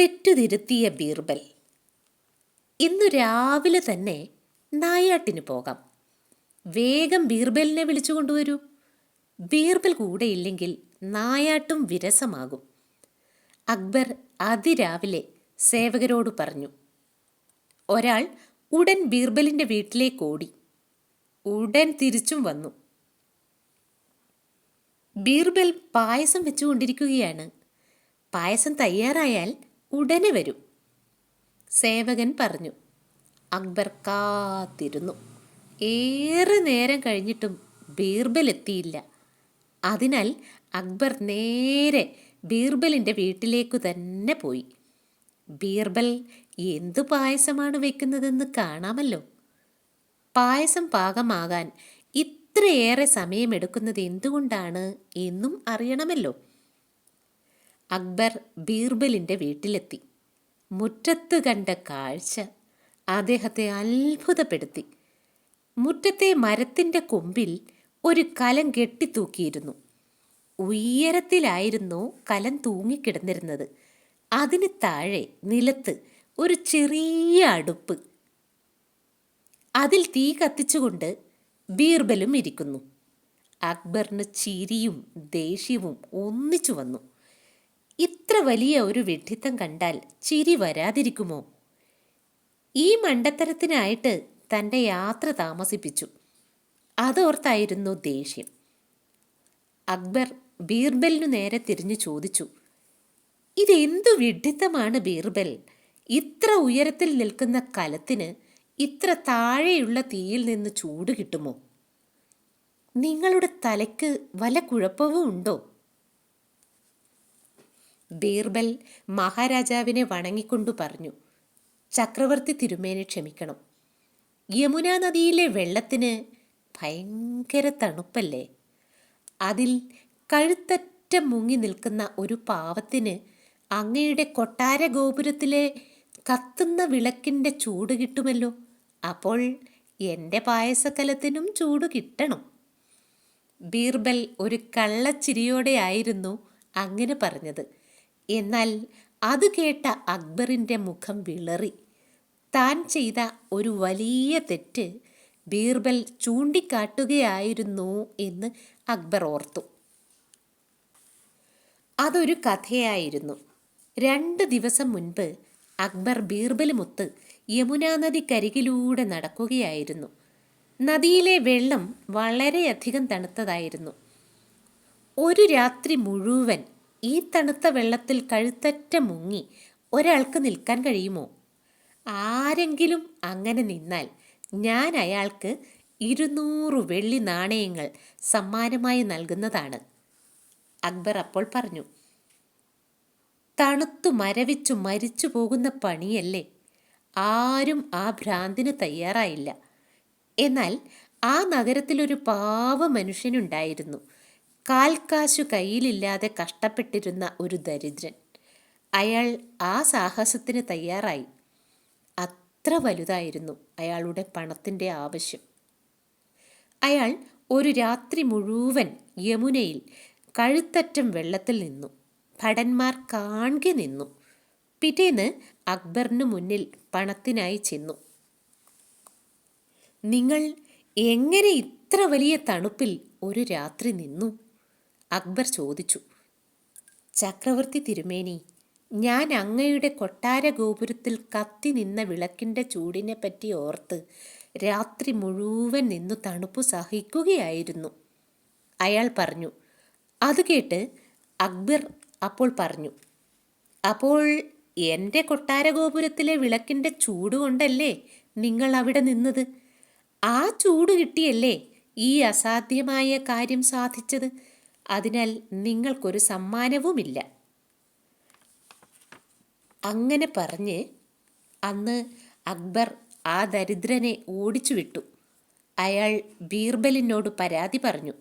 തെറ്റുതിരുത്തിയ ബീർബൽ. ഇന്നു രാവിലെ തന്നെ നായാട്ടിന് പോകാം. വേഗം ബീർബലിനെ വിളിച്ചു കൊണ്ടുവരൂ. ബീർബൽ കൂടെയില്ലെങ്കിൽ നായാട്ടും വിരസമാകും. അക്ബർ അതിരാവിലെ സേവകരോട് പറഞ്ഞു ഒരാൾ ഉടൻ ബീർബലിന്റെ വീട്ടിലേക്ക് ഓടി. ഉടൻ തിരിച്ചും വന്നു. ബീർബൽ പായസം വെച്ചുകൊണ്ടിരിക്കുകയാണ്. പായസം തയ്യാറായാൽ ഉടനെ വരും. സേവകൻ പറഞ്ഞു അക്ബർ കാത്തിരുന്നു. ഏറെ നേരം കഴിഞ്ഞിട്ടും ബീർബൽ എത്തിയില്ല അതിനാൽ അക്ബർ നേരെ ബീർബലിന്റെ വീട്ടിലേക്കു തന്നെ പോയി. ബീർബൽ എന്തു പായസമാണ് വെക്കുന്നതെന്ന് കാണാമല്ലോ. പായസം പാകമാകാൻ ഇത്രയേറെ സമയമെടുക്കുന്നത് എന്തുകൊണ്ടാണ് എന്നും അറിയണമല്ലോ. അക്ബർ ബീർബലിന്റെ വീട്ടിലെത്തി. മുറ്റത്ത് കണ്ട കാഴ്ച അദ്ദേഹത്തെ അത്ഭുതപ്പെടുത്തി. മുറ്റത്തെ മരത്തിന്റെ കൊമ്പിൽ ഒരു കലം കെട്ടിത്തൂക്കിയിരുന്നു. ഉയരത്തിലായിരുന്നു കലം തൂങ്ങിക്കിടന്നിരുന്നത്. അതിന് താഴെ നിലത്ത് ഒരു ചെറിയ അടുപ്പ്. അതിൽ തീ കത്തിച്ചുകൊണ്ട് ബീർബലും ഇരിക്കുന്നു. അക്ബറിന് ചിരിയും ദേഷ്യവും ഒന്നിച്ചു വന്നു. ഇത്ര വലിയ ഒരു വിഡ്ഢിത്തം കണ്ടാൽ ചിരി വരാതിരിക്കുമോ? ഈ മണ്ടത്തരത്തിനായിട്ട് തന്റെ യാത്ര താമസിപ്പിച്ചു. അതോർത്തായിരുന്നു ദേഷ്യം. അക്ബർ ബീർബലിനു നേരെ തിരിഞ്ഞു ചോദിച്ചു ഇതെന്തു വിഡ്ഢിത്തമാണ് ബീർബൽ? ഇത്ര ഉയരത്തിൽ നിൽക്കുന്ന കലത്തിന് ഇത്ര താഴെയുള്ള തീയിൽ നിന്ന് ചൂട് കിട്ടുമോ? നിങ്ങളുടെ തലയ്ക്ക് വല കുഴപ്പവും ഉണ്ടോ? ബീർബൽ മഹാരാജാവിനെ വണങ്ങിക്കൊണ്ടു പറഞ്ഞു. ചക്രവർത്തി തിരുമേനെ ക്ഷമിക്കണം. യമുനാ നദിയിലെ വെള്ളത്തിന് ഭയങ്കര തണുപ്പല്ലേ? അതിൽ കഴുത്തറ്റ മുങ്ങി നിൽക്കുന്ന ഒരു പാവത്തിന് അങ്ങയുടെ കൊട്ടാര ഗോപുരത്തിലെ കത്തുന്ന വിളക്കിന്റെ ചൂട് കിട്ടുമല്ലോ? അപ്പോൾ എന്റെ പായസക്കലത്തിനും ചൂട് കിട്ടണം. ബീർബൽ ഒരു കള്ളച്ചിരിയോടെയായിരുന്നു അങ്ങനെ പറഞ്ഞത്. എന്നാൽ അത് കേട്ട അക്ബറിന്റെ മുഖം വിളറി. താൻ ചെയ്ത ഒരു വലിയ തെറ്റ് ബീർബൽ ചൂണ്ടിക്കാട്ടുകയായിരുന്നു എന്ന് അക്ബർ ഓർത്തു. അതൊരു കഥയായിരുന്നു. രണ്ട് ദിവസം മുൻപ് അക്ബർ ബീർബലുമൊത്ത് യമുനാ നദിക്കരികിലൂടെ നടക്കുകയായിരുന്നു. നദിയിലെ വെള്ളം വളരെയധികം തണുത്തതായിരുന്നു. ഒരു രാത്രി മുഴുവൻ ഈ തണുത്ത വെള്ളത്തിൽ കഴുത്തറ്റ മുങ്ങി ഒരാൾക്ക് നിൽക്കാൻ കഴിയുമോ? ആരെങ്കിലും അങ്ങനെ നിന്നാൽ ഞാൻ അയാൾക്ക് ഇരുന്നൂറ് വെള്ളി നാണയങ്ങൾ സമ്മാനമായി നൽകുന്നതാണ്. അക്ബർ അപ്പോൾ പറഞ്ഞു തണുത്തു മരവിച്ചു മരിച്ചു പോകുന്ന പണിയല്ലേ? ആരും ആ ഭ്രാന്തിന് തയ്യാറായില്ല. എന്നാൽ ആ നഗരത്തിലൊരു പാവ മനുഷ്യനുണ്ടായിരുന്നു കാൽക്കാശു കയ്യിലില്ലാതെ കഷ്ടപ്പെട്ടിരുന്ന ഒരു ദരിദ്രൻ. അയാൾ ആ സാഹസത്തിന് തയ്യാറായി. അത്ര വലുതായിരുന്നു അയാളുടെ പണത്തിന്റെ ആവശ്യം. അയാൾ ഒരു രാത്രി മുഴുവൻ യമുനയിൽ കഴുത്തറ്റം വെള്ളത്തിൽ നിന്നു. ഭടന്മാർ കാൺകെ നിന്നു. പിറ്റേന്ന് അക്ബറിനു മുന്നിൽ പണത്തിനായി ചെന്നു. നിങ്ങൾ എങ്ങനെ ഇത്ര വലിയ തണുപ്പിൽ ഒരു രാത്രി നിന്നു? അക്ബർ ചോദിച്ചു. ചക്രവർത്തി തിരുമേനി ഞാൻ അങ്ങയുടെ കൊട്ടാര ഗോപുരത്തിൽ കത്തി നിന്ന വിളക്കിന്റെ ചൂടിനെ പറ്റി ഓർത്ത് രാത്രി മുഴുവൻ നിന്നു തണുപ്പ് സഹിക്കുകയായിരുന്നു. അയാൾ പറഞ്ഞു അത് കേട്ട് അക്ബർ അപ്പോൾ പറഞ്ഞു അപ്പോൾ എന്റെ കൊട്ടാര ഗോപുരത്തിലെ വിളക്കിന്റെ ചൂട് കൊണ്ടല്ലേ നിങ്ങൾ അവിടെ നിന്നത്? ആ ചൂട് കിട്ടിയല്ലേ ഈ അസാധ്യമായ കാര്യം സാധിച്ചത്? അതിനാൽ നിങ്ങൾക്കൊരു സമ്മാനവുമില്ല. അങ്ങനെ പറഞ്ഞ് അന്ന് അക്ബർ ആ ദരിദ്രനെ ഓടിച്ചുവിട്ടു. അയാൾ ബീർബലിനോട് പരാതി പറഞ്ഞു.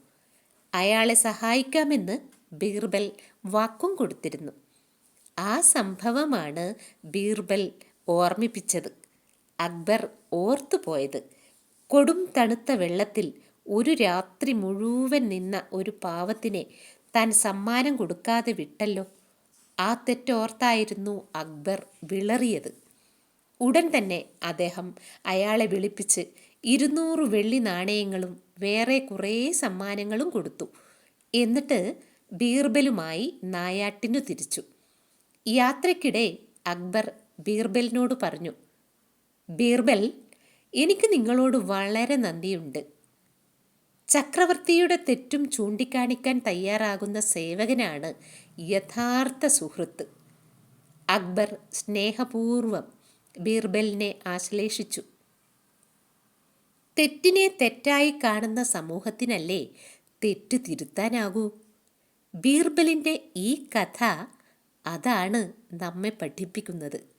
അയാളെ സഹായിക്കാമെന്ന് ബീർബൽ വാക്കും കൊടുത്തിരുന്നു. ആ സംഭവമാണ് ബീർബൽ ഓർമ്മിപ്പിച്ചത്. അക്ബർ ഓർത്തുപോയത്. കൊടും തണുത്ത വെള്ളത്തിൽ ഒരു രാത്രി മുഴുവൻ നിന്ന ഒരു പാവത്തിനെ താൻ സമ്മാനം കൊടുക്കാതെ വിട്ടല്ലോ. ആ തെറ്റോർത്തായിരുന്നു അക്ബർ വിളറിയത്. ഉടൻ തന്നെ അദ്ദേഹം അയാളെ വിളിപ്പിച്ച് ഇരുന്നൂറ് വെള്ളി നാണയങ്ങളും വേറെ കുറേ സമ്മാനങ്ങളും കൊടുത്തു. എന്നിട്ട് ബീർബലുമായി നായാട്ടിനു തിരിച്ചു. യാത്രയ്ക്കിടെ അക്ബർ ബീർബലിനോട് പറഞ്ഞു ബീർബൽ എനിക്ക് നിങ്ങളോട് വളരെ നന്ദിയുണ്ട്. ചക്രവർത്തിയുടെ തെറ്റും ചൂണ്ടിക്കാണിക്കാൻ തയ്യാറാകുന്ന സേവകനാണ് യഥാർത്ഥ സുഹൃത്ത്. അക്ബർ സ്നേഹപൂർവം ബീർബലിനെ ആശ്ലേഷിച്ചു. തെറ്റിനെ തെറ്റായി കാണുന്ന സമൂഹത്തിനല്ലേ തെറ്റ് തിരുത്താനാകൂ? ബീർബലിന്റെ ഈ കഥ അതാണ് നമ്മെ പഠിപ്പിക്കുന്നത്.